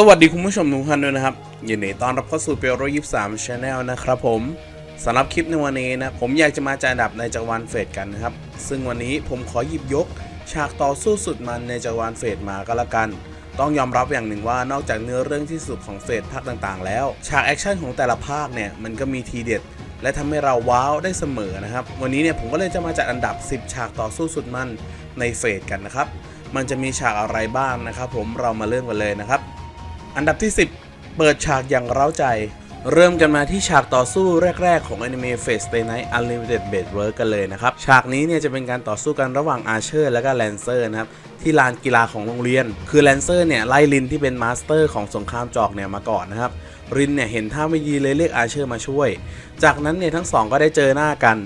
สวัสดีคุณผู้ชมทุกท่านด้วยนะครับยินดีต้อนรับเข้าสู่เปียโรยี่สามชาแนลนะครับผมสำหรับคลิปในวันนี้นะผมอยากจะมาจัดอันดับในจักรวาลเฟดกันนะครับ ซึ่งวันนี้ผมขอหยิบยก ฉากต่อสู้สุดมันในจักรวาลเฟดมาก็แล้วกัน ต้องยอมรับอย่างหนึ่งว่านอกจากเนื้อเรื่องที่สุดของเฟดภาคต่างๆ แล้ว ฉากแอคชั่นของแต่ละภาคเนี่ยมันก็มีทีเด็ด และทำให้เราว้าวได้เสมอนะครับ วันนี้เนี่ยผมก็เลยจะมาจัดอันดับ 10 ฉากต่อสู้สุดมันในเฟดกันนะครับ มันจะมีฉากอะไรบ้างนะครับ ผมเรามาเริ่มกันเลยนะครับ อันดับที่ 10 เปิดฉากอย่างเร้าใจ เริ่มกันมาที่ฉากต่อสู้แรก ๆ ของอนิเมะ Fate Stay Night Unlimited b a d Work กันเลยนะครับ ฉากนี้เนี่ยจะเป็นการต่อสู้กันระหว่างอาเชอร์และก็แลนเซอร์นะครับที่ลานกีฬาของโรงเรียน คือแลนเซอร์เนี่ยไล่ลินที่เป็นมาสเตอร์ของสงครามจอกเนี่ยมาก่อนนะครับรินเนี่ยเห็นท่าไม่ดีเลยเรียกอาเชอร์มาช่วย จากนั้นเนี่ยทั้งสองก็ได้เจอหน้ากัน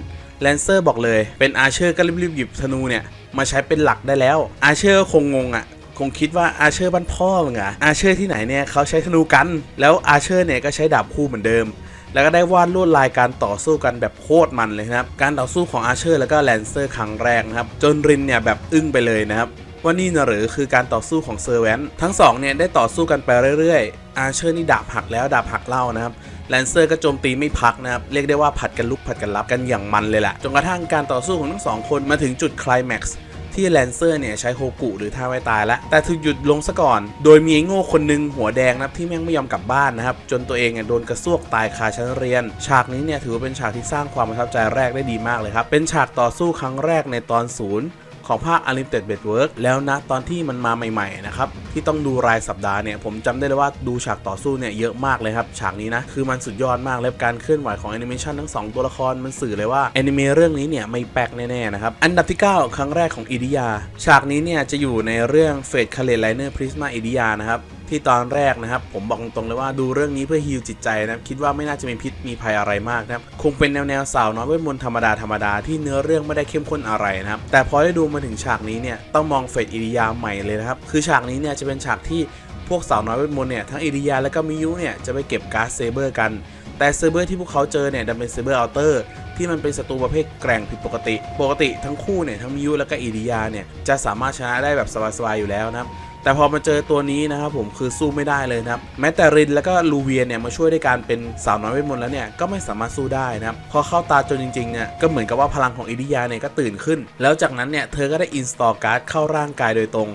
แลนเซอร์บอกเลยเป็นอาเชอร์ก็รีบๆหยิบธนูเนี่ยมาใช้เป็นหลักได้แล้วอาเชอร์คงงงอะ คงคิดว่าอาเชอร์บ้านพ่อมึงอะอาเชอร์ที่ไหนเนี่ยเขาใช้ธนูกัน แล้วอาเชอร์เนี่ยก็ใช้ดาบคู่เหมือนเดิม แล้วก็ได้วาดลวดลายการต่อสู้กันแบบโคตรมันเลยนะครับ การต่อสู้ของอาเชอร์แล้วก็แลนเซอร์ครั้งแรกนะครับ จนรินเนี่ยแบบอึ้งไปเลยนะครับว่านี่นะหรือคือการต่อสู้ของเซอร์แวนทั้งสองเนี่ยได้ต่อสู้กันไปเรื่อยๆ อาเชอร์นี่ดาบหักแล้วดาบหักเล่านะครับแลนเซอร์ก็โจมตีไม่พักนะครับ เรียกได้ว่าผัดกันลุกผัดกันรับกันอย่างมันเลยแหละจนกระทั่งการต่อสู้ของทั้งสองคนมาถึงจุดคลแม็กซ์ ที่แลนเซอร์เนี่ยใช้โฮกุหรือท่าไว้ตายแล้วแต่ถูกหยุดลงซะก่อน โดยมีไอ้โง่คนหนึงหัวแดงนะที่แม่งไม่ยอมกลับบ้านนะครับ จนตัวเองเนี่ยโดนกระซวกตายคาชั้นเรียน ฉากนี้เนี่ยถือว่าเป็นฉากที่สร้างความประทับใจแรกได้ดีมากเลยครับ เป็นฉากต่อสู้ครั้งแรกในตอนศูนย์ ของภาค Unlimited b e d Work แล้วนะตอนที่มันมาใหม่ๆนะครับที่ต้องดูรายสัปดาห์เนี่ยผมจำได้เลยว่าดูฉากต่อสู้เนี่ยเยอะมากเลยครับ ฉากนี้นะคือมันสุดยอดมากและการเคลื่อนไหวของแอนิเมชันทั้ง 2 ตัวละครมันสื่อเลยว่าแอนิเมะเรื่องนี้เนี่ยไม่แปลกแน่ๆนะครับอันดับที่ 9 ครั้งแรกของอิดิยา ฉากนี้เนี่ยจะอยู่ในเรื่องเฟดคาเลไลเนอร์พริสมาอิดิยานะครับ ที่ตอนแรกนะครับ ผมบอกตรงๆเลยว่าดูเรื่องนี้เพื่อฮิวจิตใจนะครับคิดว่าไม่น่าจะมีพิษมีภัยอะไรมากนะครับคงเป็นแนวแนวสาวน้อยเวทมนต์ธรรมดาธรรมดาที่เนื้อเรื่องไม่ได้เข้มข้นอะไรนะครับแต่พอได้ดูมาถึงฉากนี้เนี่ยต้องมองเฟดอิริยาใหม่เลยนะครับคือฉากนี้เนี่ยจะเป็นฉากที่พวกสาวน้อยเวทมนต์เนี่ยทั้งอิริยาและก็มิยุเนี่ยจะไปเก็บการ์ดเซเบอร์กันแต่เซเบอร์ที่พวกเขาเจอเนี่ยดันเป็นเซเบอร์อัลเตอร์ที่มันเป็นศัตรูประเภทแกร่งผิดปกติ ปกติทั้งคู่เนี่ยทั้งมิยุและก็อิริยาเนี่ยจะสามารถชนะได้แบบสบายๆอยู่แล้วนะครับ แต่พอมาเจอตัวนี้นะครับผมคือสู้ไม่ได้เลยนะครับแม้แต่รินแล้วก็ลูเวียเนี่ยมาช่วยด้วยการเป็นสาวน้อยเวทมนต์แล้วเนี่ยก็ไม่สามารถสู้ได้นะครับพอเข้าตาจนจริงๆเนี่ยก็เหมือนกับว่าพลังของอิริยาเนี่ยก็ตื่นขึ้น แล้วจากนั้นเนี่ยเธอก็ได้อินสตอลการ์ดเข้าร่างกายโดยตรง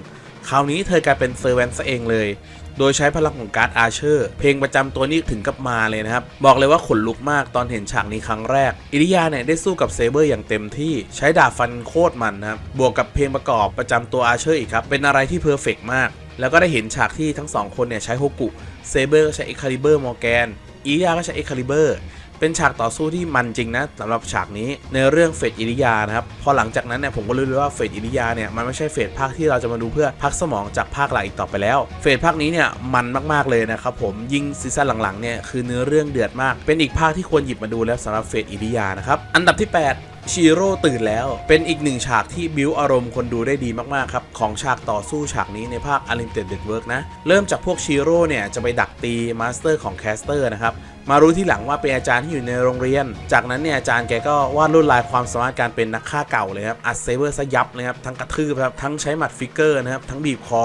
คราวนี้เธอกลายเป็นเซอร์แวนซะเองเลย โดยใช้พลังของการ์ดอาร์เชอร์ เพลงประจำตัวนี้ถึงกับมาเลยนะครับ บอกเลยว่าขนลุกมากตอนเห็นฉากนี้ครั้งแรก อิริยาเนี่ยได้สู้กับเซเบอร์อย่างเต็มที่ใช้ดาบฟันโคตรมันนะครับ บวกกับเพลงประกอบประจำตัวอาร์เชอร์อีกครับ เป็นอะไรที่เพอร์เฟกมาก แล้วก็ได้เห็นฉากที่ทั้งสองคนเนี่ยใช้โฮกุ เซเบอร์ก็ใช้เอ็กคาลิเบอร์มอร์แกนอิริยาก็ใช้เอ็กคาลิเบอร์ เป็นฉากต่อสู้ที่มันจริงนะสำหรับฉากนี้ในเรื่องเฟดอิริยานะครับพอหลังจากนั้นเนี่ยผมก็รู้เลยว่าเฟดอิริยาเนี่ยมันไม่ใช่เฟดภาคที่เราจะมาดูเพื่อพักสมองจากภาคหลักอีกต่อไปแล้วเฟดภาคนี้เนี่ยมันมากๆเลยนะครับผมยิ่งซีซั่นหลังๆเนี่ยคือเนื้อเรื่องเดือดมาก เป็นอีกภาคที่ควรหยิบมาดูแล้วสำหรับเฟดอิริยานะครับอันดับที่ 8 ชีโร่ตื่นแล้ว เป็นอีกหนึ่งฉากที่บิวอารมณ์คนดูได้ดีมากๆครับ ของฉากต่อสู้ฉากนี้ในภาค Unlimited Work นะ เริ่มจากพวกชีโร่เนี่ย จะไปดักตีมาสเตอร์ของแคสเตอร์นะครับ มารู้ที่หลังว่าเป็นอาจารย์ที่อยู่ในโรงเรียน จากนั้นเนี่ยอาจารย์แกก็วาดลวดลายความสามารถการเป็นนักฆ่าเก่าเลยครับ อัดเซเบอร์ซะยับเลยครับ ทั้งกระทืบครับ ทั้งใช้หมัดฟิกเกอร์นะครับ ทั้งบีบคอ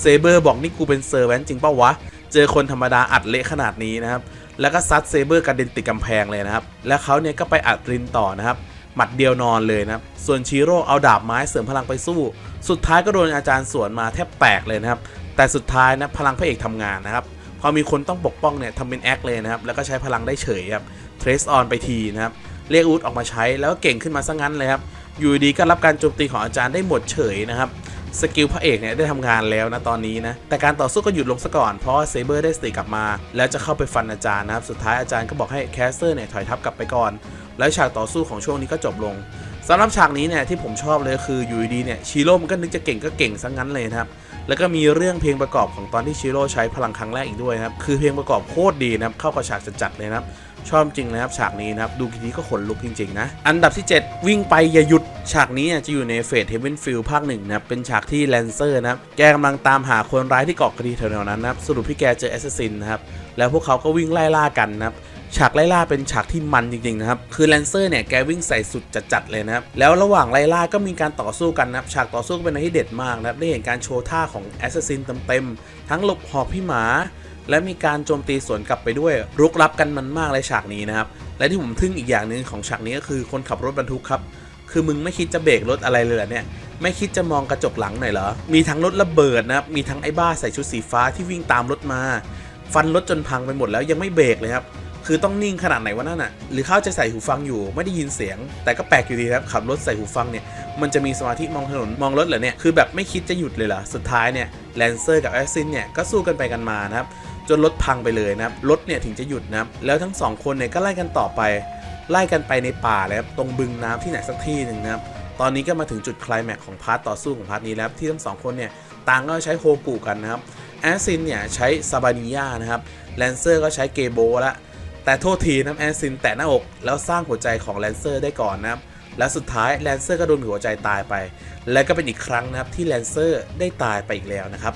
เซเบอร์บอกนี่กูเป็นเซอร์แวนจริงเป้าวะ เจอคนธรรมดาอัดเละขนาดนี้นะครับ แล้วก็ซัดเซเบอร์กระเด็นติดกำแพงเลยนะครับ แล้วเขาเนี่ยก็ไปอัดรินต่อนะครับ หมัดเดียวนอนเลยนะครับ ส่วนชีโร่เอาดาบไม้เสริมพลังไปสู้ สุดท้ายก็โดนอาจารย์สวนมาแทบแตกเลยนะครับ แต่สุดท้ายนะพลังพระเอกทำงานนะครับ พอมีคนต้องปกป้องเนี่ยทำเป็นแอคเลยนะครับ แล้วก็ใช้พลังได้เฉยครับ เทรสออนไปทีนะครับ เรียกอูดออกมาใช้แล้วก็เก่งขึ้นมาซะงั้นเลยครับ อยู่ดีก็รับการโจมตีของอาจารย์ได้หมดเฉยนะครับ สกิลพระเอกเนี่ยได้ทำงานแล้วนะตอนนี้นะ แต่การต่อสู้ก็หยุดลงซะก่อนเพราะเซเบอร์ได้สติกลับมา แล้วจะเข้าไปฟันอาจารย์นะครับ สุดท้ายอาจารย์ก็บอกให้แคสเตอร์เนี่ยถอยทับกลับไปก่อน แล้วฉากต่อสู้ของช่วงนี้ก็จบลงสำหรับฉากนี้เนี่ยที่ผมชอบเลยคืออยู่ดีเนี่ยชิโร่มันก็นึกจะเก่งก็เก่งซะงั้นเลยนะครับแล้วก็มีเรื่องเพลงประกอบของตอนที่ชิโร่ใช้พลังครั้งแรกอีกด้วยนะครับคือเพลงประกอบโคตรดีนะครับเข้ากับฉากจัดๆเลยนะครับชอบจริงนะครับฉากนี้นะครับดูกี่ทีก็ขนลุกจริงๆนะอันดับที่ 7 วิ่งไปอย่าหยุดฉากนี้จะอยู่ในเฟสเฮเวนฟิลภาคหนึ่งนะครับเป็นฉากที่แลนเซอร์นะครับแกกำลังตามหาคนร้ายที่เกาะคดีแถวๆนั้นนะครับสรุปพี่แกเจอแอสซัสซินนะครับแล้วพวกเขาก็วิ่งไล่ล่ากันนะครับ ฉากไล่ล่าเป็นฉากที่มันจริงๆนะครับ คือแลนเซอร์เนี่ยแกวิ่งใส่สุดจัดๆเลยนะครับ แล้วระหว่างไล่ล่าก็มีการต่อสู้กันนะครับ ฉากต่อสู้ก็เป็นอะไรที่เด็ดมากนะครับ ได้เห็นการโชว์ท่าของแอสซัสซินเต็มๆ ทั้งหลบหอกพี่หมา และมีการโจมตีสวนกลับไปด้วย รุกรับกันมันมากเลยฉากนี้นะครับ และที่ผมทึ่งอีกอย่างหนึ่งของฉากนี้ก็คือคนขับรถบรรทุกครับ คือมึงไม่คิดจะเบรกรถอะไรเลยเหรอเนี่ยไม่คิดจะมองกระจกหลังหน่อยเหรอ มีทั้งรถระเบิดนะครับ มีทั้งไอ้บ้าใส่ชุดสีฟ้าที่วิ่งตามรถมา ฟันรถจนพังไปหมดแล้วยังไม่เบรกเลยครับ คือต้องนิ่งขนาดไหนวะนั่นอะหรือเขาจะใส่หูฟังอยู่ไม่ได้ยินเสียง แต่ก็แปลกอยู่ดีครับขับรถใส่หูฟังเนี่ยมันจะมีสมาธิมองถนนมองรถเหรอเนี่ยคือแบบไม่คิดจะหยุดเลยเหรอสุดท้ายเนี่ยแลนเซอร์กับแอสซินเนี่ยก็สู้กันไปกันมานะครับจนรถพังไปเลยนะครับรถเนี่ยถึงจะหยุดนะครับแล้วทั้งสองคนเนี่ยก็ไล่กันต่อไป ไล่กันไปในป่าแล้วครับตรงบึงน้ำที่ไหนสักที่หนึ่งนะครับตอนนี้ก็มาถึงจุดคลายแม็กของพาร์ตต่อสู้ของพาร์ทนี้แล้วที่ทั้งสองคนเนี่ยต่างก็ใช้โฮกุกันนะครับแอสซินเนี่ยใช้ซาบานิยานะครับแลนเซอร์ก็ใช้เกโบละ แต่โทษทีนะแอสซินแตะหน้าอกแล้วสร้างหัวใจของแลนเซอร์ได้ก่อนนะครับและสุดท้ายแลนเซอร์ก็โดนหัวใจตายไป และก็เป็นอีกครั้งนะครับที่แลนเซอร์ได้ตายไปอีกแล้วนะครับ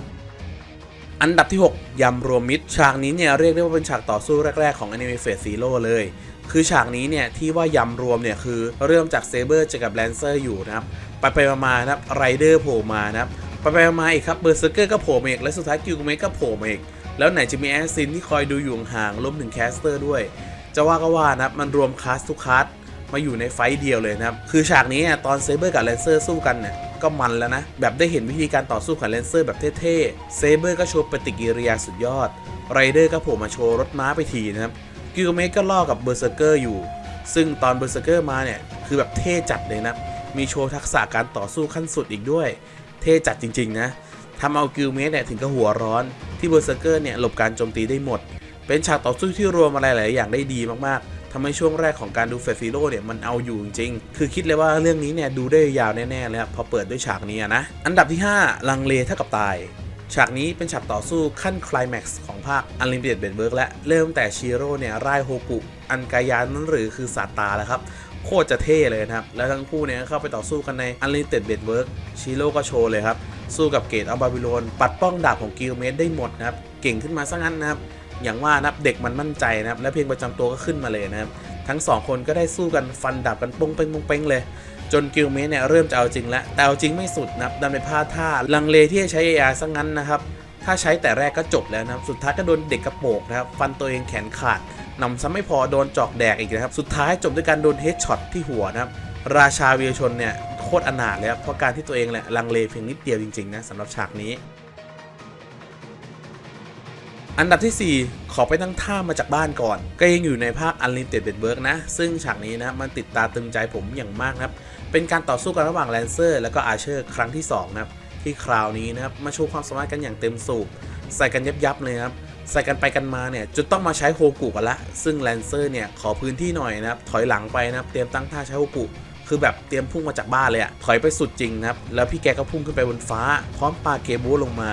อันดับที่ 6ยำรวมมิตรฉากนี้เนี่ยเรียกได้ว่าเป็นฉากต่อสู้แรก ๆของ Anime Phase Zero เลย คือฉากนี้เนี่ยที่ว่ายำรวมเนี่ยคือเริ่มจากเซเบอร์เจอกับแลนเซอร์อยู่นะครับ ไปไปมาๆนะครับไรเดอร์โผล่มานะครับ ไปไปมาอีกครับเบอร์เซอร์เกอร์ก็โผล่มาอีกและสุดท้ายกิลเมกก็โผล่มาอีก แล้วไหนจะมีแอสซินที่คอยดูอยู่ห่างรวมถึงแคสเตอร์ด้วย จะว่าก็ว่านะมันรวมคลาสทุกคลาสมาอยู่ในไฟต์เดียวเลยนะครับ คือฉากนี้ตอนเซเบอร์กับแลนเซอร์สู้กันเนี่ยก็มันแล้วนะ แบบได้เห็นวิธีการต่อสู้ของแลนเซอร์แบบเท่ๆ เซเบอร์ก็โชว์ปฏิกิริยาสุดยอด ไรเดอร์ก็โผล่มาโชว์รถม้าไปทีนะครับ กิลเมกก็ล่อกับเบอร์เซอร์เกอร์อยู่ ซึ่งตอนเบอร์เซอร์เกอร์มาเนี่ย คือแบบเท่จัดเลยนะ มีโชว์ทักษะการต่อสู้ขั้นสุดอีกด้วย เท่จัดจริงๆนะ ทำเอากิลเมกเนี่ยถึงกับหัวร้อน ที่เบอร์เซอร์เกอร์เนี่ยหลบการโจมตีได้หมด เป็นฉากต่อสู้ที่รวมอะไรหลายอย่างได้ดีมากๆทำให้ช่วงแรกของการดูเฟสซิโลเนี่ยมันเอาอยู่จริงๆคือคิดเลยว่าเรื่องนี้เนี่ยดูได้ยาวแน่ๆเลยครับพอเปิดด้วยฉากนี้นะ อันดับที่ 5 ลังเลเท่ากับตาย ฉากนี้เป็นฉากต่อสู้ขั้นคลายแม็กซ์ของภาค Unlimited b e d b u r g และเริ่มแต่ชิโร่เนี่ยไร่โฮกุอันกายานั้นหรือคือซาตาแล้วครับโคตรจะเท่เลยนะครับ แล้วทั้งคู่เนี่ยเข้าไปต่อสู้กันใน Unlimited b e d b u r g ชิโร่ก็โชว์เลยครับ สู้กับเกตอัลบาบิโลนปัดป้องดาบของกิลเมสได้หมดนะครับเก่งขึ้นมาซะงั้นนะครับอย่างว่านะับเด็กมันมั่นใจนะครับและเพลงประจำตัวก็ขึ้นมาเลยนะครับทั้งสองคนก็ได้สู้กันฟันดาบกันปงเป้งปงเป้งเลย จนกิลเมสเนี่ยเริ่มจะเอาจริงแล้วแต่เอาจริงไม่สุดนะครับดันไปพลาดท่าลังเลที่จะใช้ AR ซะงั้นนะครับถ้าใช้แต่แรกก็จบแล้วนะครับสุดท้ายก็โดนเด็กกระโปรงนะครับฟันตัวเองแขนขาดนำซ้ำไม่พอโดนจอกแดกอีกนะครับสุดท้ายจบด้วยการโดนเฮดช็อตที่หัวนะครับราชาวีรชนเนี่ย โคตรอนาถเลยครับเพราะการที่ตัวเองแหละลังเลเพียงนิดเดียวจริงๆนะสำหรับฉากนี้ อันดับที่ 4 ขอไปตั้งท่ามาจากบ้านก่อน ก็ยังอยู่ในภาค Unlimited b e d b u r g นะ ซึ่งฉากนี้นะมันติดตาตึงใจผมอย่างมากครับ เป็นการต่อสู้กันระหว่างแลนเซอร์และก็อาเชอร์ครั้งที่2นะครับที่คราวนี้นะครับมาโชว์ความสามารถกันอย่างเต็มสูบใส่กันยับยับๆเลยครับใส่กันไปกันมาเนี่ยจนต้องมาใช้โฮกุกันละ ซึ่งแลนเซอร์เนี่ยขอพื้นที่หน่อยนะครับถอยหลังไปนะครับเตรียมตั้งท่าใช้โฮกุ คือแบบเตรียมพุ่งมาจากบ้านเลยอะถอยไปสุดจริงนะครับ แล้วพี่แกก็พุ่งขึ้นไปบนฟ้า พร้อมปาเกโบลงมา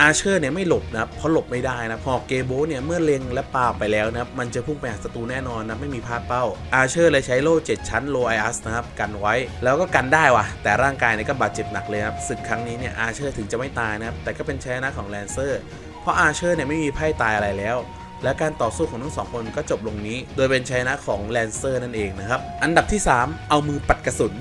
อาเชอร์เนี่ยไม่หลบนะครับเพราะหลบไม่ได้นะพอเกโบเนี่ยเมื่อเล็งและปาไปแล้วนะครับมันจะพุ่งไปหาศัตรูแน่นอนนะไม่มีพลาดเป้า อาเชอร์เลยใช้โล่7ชั้นโลไออัสนะครับกันไว้ แล้วก็กันได้ว่ะ แต่ร่างกายเนี่ยก็บาดเจ็บหนักเลยครับศึกครั้งนี้เนี่ยอาเชอร์ถึงจะไม่ตายนะครับแต่ก็เป็นชนะของแลนเซอร์ เพราะอาเชอร์เนี่ยไม่มีไพ่ตายอะไรแล้ว และการต่อสู้ของทั้งสองคนก็จบลงนี้ โดยเป็นชัยนะของแลนเซอร์นั่นเองนะครับ อันดับที่ 3 เอามือปัดกระสุน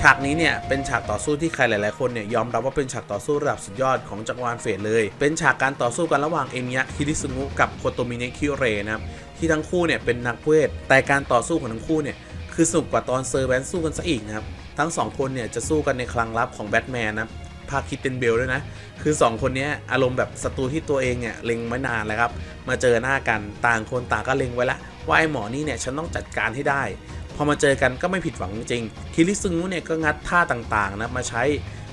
ฉากนี้เนี่ยเป็นฉากต่อสู้ที่ใครหลาย ๆ คนเนี่ยยอมรับว่าเป็นฉากต่อสู้ระดับสุดยอดของจักรวาลเฟสเลย เป็นฉากการต่อสู้กันระหว่างเอมิยะคิริซุงุกับโคโตมิเนะคิเรนะครับที่ทั้งคู่เนี่ยเป็นนักเวท แต่การต่อสู้ของทั้งคู่เนี่ยคือสนุกกว่าตอนเซอร์แวนสู้กันซะอีกนะครับทั้งสองคนเนี่ยจะสู้กันในคลังลับของแบทแมนนะ ภาคิดเตนเบลด้วยนะ คือ 2 คนนี้อารมณ์แบบศัตรูที่ตัวเองเนี่ยเล็งไว้นานแล้วครับ มาเจอหน้ากันต่างคนต่างก็เล็งไว้ละว่าไอ้หมอนี่เนี่ยฉันต้องจัดการให้ได้ พอมาเจอกันก็ไม่ผิดหวังจริงคิริซึงุเนี่ยก็งัดท่าต่างๆนะมาใช้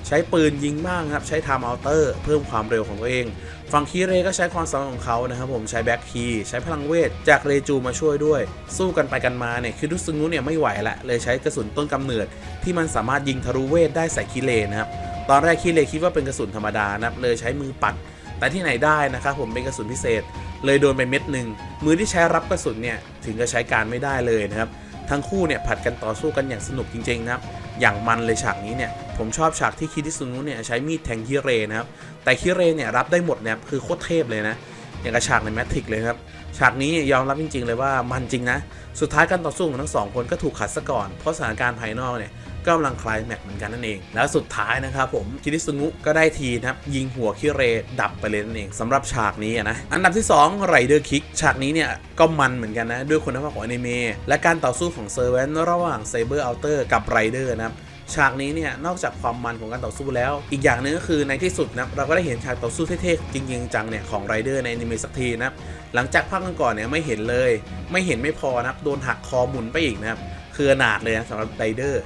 ใช้ปืนยิงบ้างครับ ใช้ไทม์อัลเตอร์ เพิ่มความเร็วของตัวเอง ฝั่งคีเรก็ใช้ความสามารถของเขานะครับผมใช้แบ็คคีใช้พลังเวท จากเรจูมาช่วยด้วย สู้กันไปกันมาเนี่ยคิริซึงุเนี่ยไม่ไหวละเลยใช้กระสุนต้นกำเนิด ที่มันสามารถยิงทะลุเวทได้ใส่คิเรนะครับ ตอนแรกคิเรคิดว่าเป็นกระสุนธรรมดานะครับเลยใช้มือปัด แต่ที่ไหนได้นะครับผมเป็นกระสุนพิเศษ เลยโดนไปเม็ดหนึ่งมือที่ใช้รับกระสุนเนี่ยถึงจะใช้การไม่ได้เลยนะครับทั้งคู่เนี่ยผัดกันต่อสู้กันอย่างสนุกจริงๆนะครับอย่างมันเลยฉากนี้เนี่ยผมชอบฉากที่คิริซุนุเนี่ยใช้มีดแทงคิเรนะครับแต่คิเรเนี่ยรับได้หมดเนี่ยคือโคตรเทพเลยนะอย่างกับฉากในแมทริกเลยครับฉากนี้ยอมรับจริง ๆ เลยว่ามันจริงนะ สุดท้ายการต่อสู้ของทั้งสองคนก็ถูกขัดซะก่อน เพราะสถานการณ์ภายนอกเนี่ย ก็กำลังคลายแม็กเหมือนกันนั่นเอง แล้วสุดท้ายนะครับผมคิริสุงุก็ได้ทีนะครับยิงหัวคิเรดับไปเลยนั่นเองสำหรับฉากนี้นะอันดับที่2ไรเดอร์คิกฉากนี้เนี่ยก็มันเหมือนกันนะด้วยคุณภาพของอนิเมะและการต่อสู้ของเซอร์เวนระหว่างไซเบอร์อัลเตอร์กับไรเดอร์นะครับฉากนี้เนี่ยนอกจากความมันของการต่อสู้แล้ว อีกอย่างหนึงก็คือในที่สุดนะเราก็ได้เห็นฉากต่อสู้เท่ๆจริงๆจังเนี่ยของไรเดอร์ในอนิเมะสักทีนะครับหลังจากภาคก่อนๆเนี่ยไม่เห็นเลย ไม่เห็นไม่พอนะครับโดนหักคอหมุนไปอีกนะครับคืออนาดเลยนะสำหรับไรเดอร์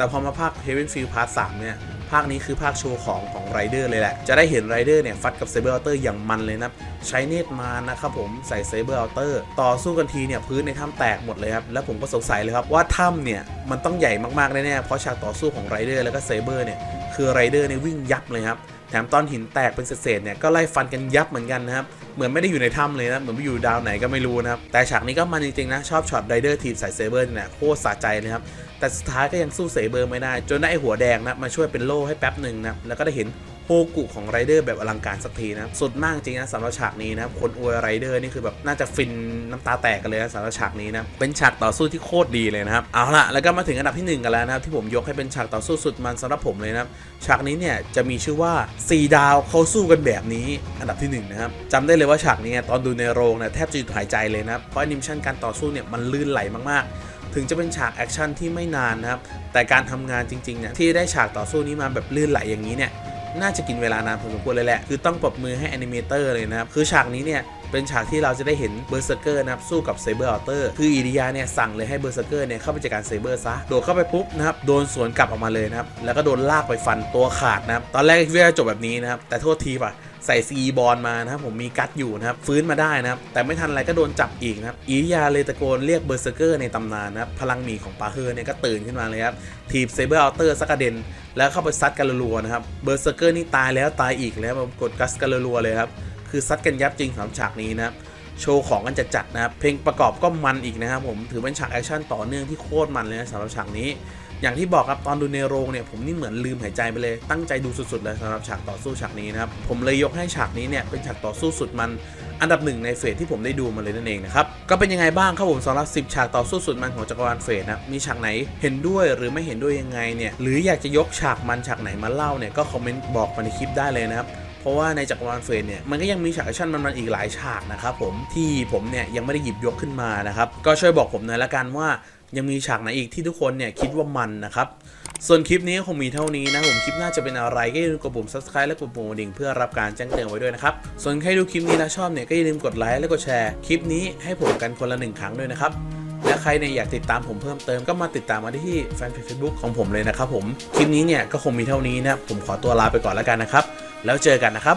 แต่พอมาภาค Heaven Field Part 3 เนี่ย ภาคนี้คือภาคโชว์ของของไรเดอร์เลยแหละ จะได้เห็นไรเดอร์เนี่ย ฟัดกับเซเบอร์อัลเตอร์อย่างมันเลยนะครับใช้เนตรมานะครับผมใส่เซเบอร์อัลเตอร์ต่อสู้กันทีเนี่ยพื้นในถ้ำแตกหมดเลยครับ แล้วผมก็สงสัยเลยครับว่าถ้ำเนี่ยมันต้องใหญ่มากๆแน่ๆเพราะฉากต่อสู้ของไรเดอร์แล้วก็เซเบอร์เนี่ยคือไรเดอร์เนี่ยวิ่งยับเลยครับแถมตอนหินแตกเป็นเศษๆเนี่ยก็ไล่ฟันกันยับเหมือนกันนะครับ เหมือนไม่ได้อยู่ในถ้ำเลยนะ เหมือนไปอยู่ดาวไหนก็ไม่รู้นะครับ แต่ฉากนี้ก็มันจริงๆนะ ชอบช็อตไรเดอร์ทีมใส่เซเบอร์เนี่ยโคตรสะใจเลยครับ แต่สุดท้ายก็ยังสู้เซเบอร์ไม่ได้ จนได้หัวแดงนะมาช่วยเป็นโล่ให้แป๊บหนึ่งนะ แล้วก็ได้เห็น ฮกุของไรเดอร์แบบอลังการสักทีนะสุดมากจริงนะสำหรับฉากนี้นะคนอวยไรเดอร์นี่คือแบบน่าจะฟินน้ำตาแตกกันเลยนะสำหรับฉากนี้นะเป็นฉากต่อสู้ที่โคตรดีเลยนะครับเอาละแล้วก็มาถึงอันดับที่หนึ่งกันแล้วนะครับที่ผมยกให้เป็นฉากต่อสู้สุดมันสำหรับผมเลยนะครับฉากนี้เนี่ยจะมีชื่อว่าสี่ดาวเขาสู้กันแบบนี้ อันดับที่หนึ่งนะครับจำได้เลยว่าฉากนี้ตอนดูในโรงเนี่ยแทบจะหยุดหายใจเลยนะครับเพราะแอนิเมชันการต่อสู้เนี่ยมันลื่นไหลมากๆถึงจะเป็นฉากแอคชั่นที่ไม่นานนะครับ แต่การทำงานจริงๆเนี่ยที่ได้ฉากต่อสู้นี้มาแบบลื่นไหลอย่างนี้เนี่ย น่าจะกินเวลานานพอสมควรเลยแหละ คือต้องปรบมือให้แอนิเมเตอร์เลยนะครับ คือฉากนี้เนี่ย เป็นฉากที่เราจะได้เห็นเบอร์เซอร์เกอร์นะครับสู้กับเซเบอร์อัลเตอร์คืออิริยาเนี่ยสั่งเลยให้เบอร์เซอร์เกอร์เนี่ยเข้าไปจัดการเซเบอร์ซะโดดเข้าไปปุ๊บนะครับโดนสวนกลับออกมาเลยนะครับแล้วก็โดนลากไปฟันตัวขาดนะครับตอนแรกคิดว่าจบแบบนี้นะครับแต่โทษทีป่ะใส่ซีบอลมานะครับผมมีกัดอยู่นะครับฟื้นมาได้นะครับแต่ไม่ทันอะไรก็โดนจับอีกนะครับอิริยาเลยตะโกนเรียกเบอร์เซอร์เกอร์ในตำนานนะครับพลังหมีของปาเฮอร์เนี่ยก็ตื่นขึ้นมาเลยครับทีบเซเบอร์อัลเตอร์สักกระเด็นแล้วเข้าไปซัดกันรัวๆนะครับเบอร์เซอร์เกอร์นี่ตายแล้วตายอีกแล้วกดกัสกันรัวๆเลยครับ คือซัดกันยับจริงสำหรับฉากนี้นะครับโชว์ของกันจัดๆนะครับเพลงประกอบก็มันอีกนะครับผมถือเป็นฉากแอคชั่นต่อเนื่องที่โคตรมันเลยนะสำหรับฉากนี้ อย่างที่บอกครับตอนดูในโรงเนี่ยผมนี่เหมือนลืมหายใจไปเลยตั้งใจดูสุดๆเลยสำหรับฉากต่อสู้ฉากนี้นะครับผมเลยยกให้ฉากนี้เนี่ยเป็นฉากต่อสู้สุดมันอันดับหนึ่งในเฟสที่ผมได้ดูมาเลยนั่นเองนะครับก็เป็นยังไงบ้างครับผมสำหรับ10 ฉากต่อสู้สุดมันของจักรวาลเฟสนะมีฉากไหนเห็นด้วยหรือไม่เห็นด้วยยังไงเนี่ยหรืออยากจะยกฉากมันฉากไหนมาเล่าเนี่ยก็คอมเมนต์บอกมาในคลิปได้เลยนะครับ เพราะว่าในจักรวาลเฟรนเนี่ยมันก็ยังมีฉากแอคชั่นมันๆอีกหลายฉากนะครับผมที่ผมเนี่ยยังไม่ได้หยิบยกขึ้นมานะครับก็ช่วยบอกผมหน่อยละกันว่ายังมีฉากไหนอีกที่ทุกคนเนี่ยคิดว่ามันนะครับส่วนคลิปนี้คงมีเท่านี้นะผมคลิปหน้าจะเป็นอะไรก็อย่าลืมกดปุ่ม subscribe และกดปุ่มกระดิ่งเพื่อรับการแจ้งเตือนไว้ด้วยนะครับ ส่วนใครดูคลิปนี้แล้วชอบเนี่ยก็อย่าลืมกดไลค์และกดแชร์คลิปนี้ให้ผมกันคนละหนึ่งครั้งด้วยนะครับ และใครเนี่ยอยากติดตามผมเพิ่มเติมก็มาติดตามมาที่แฟนเพจ Facebook ของผมเลยนะครับผมคลิปนี้เนี่ยก็คงมีเท่านี้นะผมขอตัวลาไปก่อนแล้วกันนะครับ แล้วเจอกันนะครับ